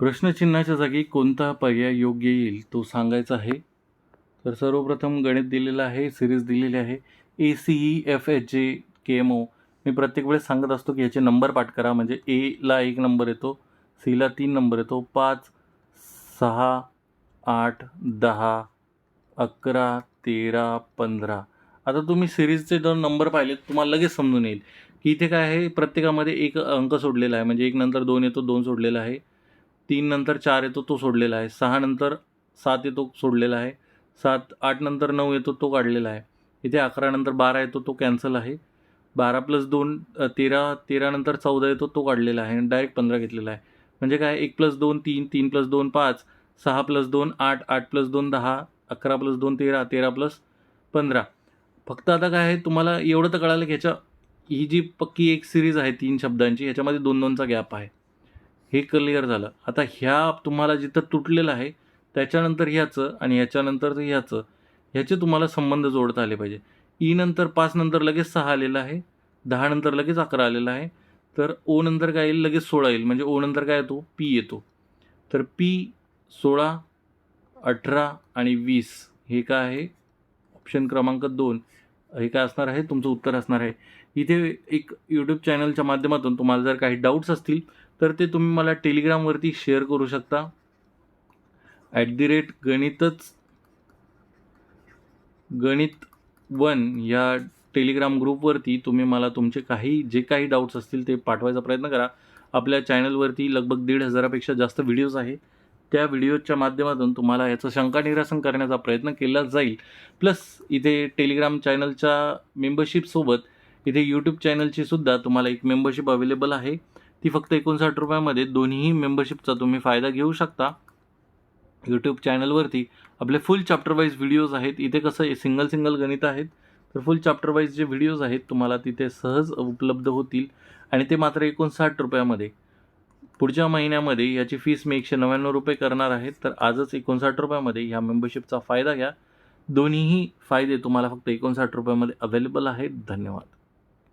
प्रश्नचिन्हाच्या जागी कोणता पर्याय योग्य येईल तो सांगायचा आहे. तर सर्वप्रथम गणित दिलेलं आहे सिरीज दिलेली आहे. A C E F H J K M ओ मी प्रत्येक वेळेस सांगत असतो की याचे नंबर पाठ करा. म्हणजे एला एक नंबर येतो सीला तीन नंबर येतो. पाच सहा आठ दहा अकरा तेरा पंधरा. आता तुम्ही सिरीजचे दोन नंबर पाहिलेत तुम्हाला लगेच समजून येईल. की इथे काय आहे प्रत्येकामध्ये एक अंक सोडलेला आहे. म्हणजे एक नंतर दोन येतो दोन सोडलेला आहे. तीन नंतर चार येतो तो सोडलेला आहे. सहा नंतर सात येतो सोडलेला आहे. सात आठ नंतर नऊ येतो तो काढलेला आहे. इथे अकरा नंतर बारा येतो तो कॅन्सल आहे. बारा प्लस दोन तेरा तेरा नंतर चौदा येतो तो काढलेला आहे. आणि डायरेक्ट पंधरा घेतलेला आहे. म्हणजे काय? एक प्लस दोन तीन तीन प्लस दोन पाच. सहा प्लस दोन आठ. आठ प्लस दोन दहा. अकरा प्लस दोन तेरा. तेरा प्लस पंधरा. फक्त आता काय आहे? तुम्हाला एवढं तर कळालं की ह्याच्या ही जी पक्की एक सिरीज आहे तीन शब्दांची ह्याच्यामध्ये दोन दोनचा गॅप आहे. हे क्लिअर झालं. आता ह्या तुम्हाला जिथं तुटलेलं आहे त्याच्यानंतर ह्याचं आणि ह्याच्यानंतर ह्याचं ह्याचे तुम्हाला संबंध जोडता आले पाहिजे. ई नंतर पाच नंतर लगेच सहा आलेलं आहे दहा नंतर लगेच अकरा आलेला आहे तर ओ नंतर काय येईल? लगेच सोळा येईल. म्हणजे ओ नंतर काय येतो? पी येतो. तर पी सोळा अठरा आणि वीस हे काय आहे? ऑप्शन क्रमांक दोन. हे काय असणार आहे? तुमचं उत्तर असणार आहे. इथे एक यूट्यूब चॅनलच्या माध्यमातून तुम्हाला जर काही डाऊट्स असतील तर ते तुम्ही मला टेलिग्रामवरती शेअर करू शकता. ॲट दी रेट गणितच गणित वन या टेलिग्राम ग्रुपवरती तुम्ही मला तुमचे काही जे काही डाऊट्स असतील ते पाठवायचा प्रयत्न करा. आपल्या चॅनलवरती लगभग दीड हजारापेक्षा जास्त व्हिडिओज आहे. त्या व्हिडिओच्या माध्यमातून तुम्हाला याचं शंका निरासन करण्याचा प्रयत्न केला जाईल. प्लस इथे टेलिग्राम चॅनलच्या मेंबरशिपसोबत इथे यूट्यूब चॅनलची सुद्धा तुम्हाला एक मेंबरशिप अवेलेबल आहे. ती फक्त एकोणसाठ रुपयामध्ये दोन्ही मेंबरशिपचा तुम्ही फायदा घेऊ शकता. यूट्यूब चॅनलवरती आपले फुल चॅप्टर वाईज व्हिडिओज आहेत. इथे कसं सिंगल सिंगल गणित आहेत. तर फुल चॅप्टर वाईज जे व्हिडिओज आहेत तुम्हाला तिथे सहज उपलब्ध होतील. आणि ते मात्र एकोणसाठ रुपयामध्ये. पुढच्या महिन्यामध्ये याची फीस मी एकशे नव्याण्णव रुपये करणार आहे. तर आजच एकोणसाठ रुपयामध्ये ह्या मेंबरशिपचा फायदा घ्या. दोन्हीही फायदे तुम्हाला फक्त एकोणसाठ रुपयामध्ये अवेलेबल आहेत. धन्यवाद.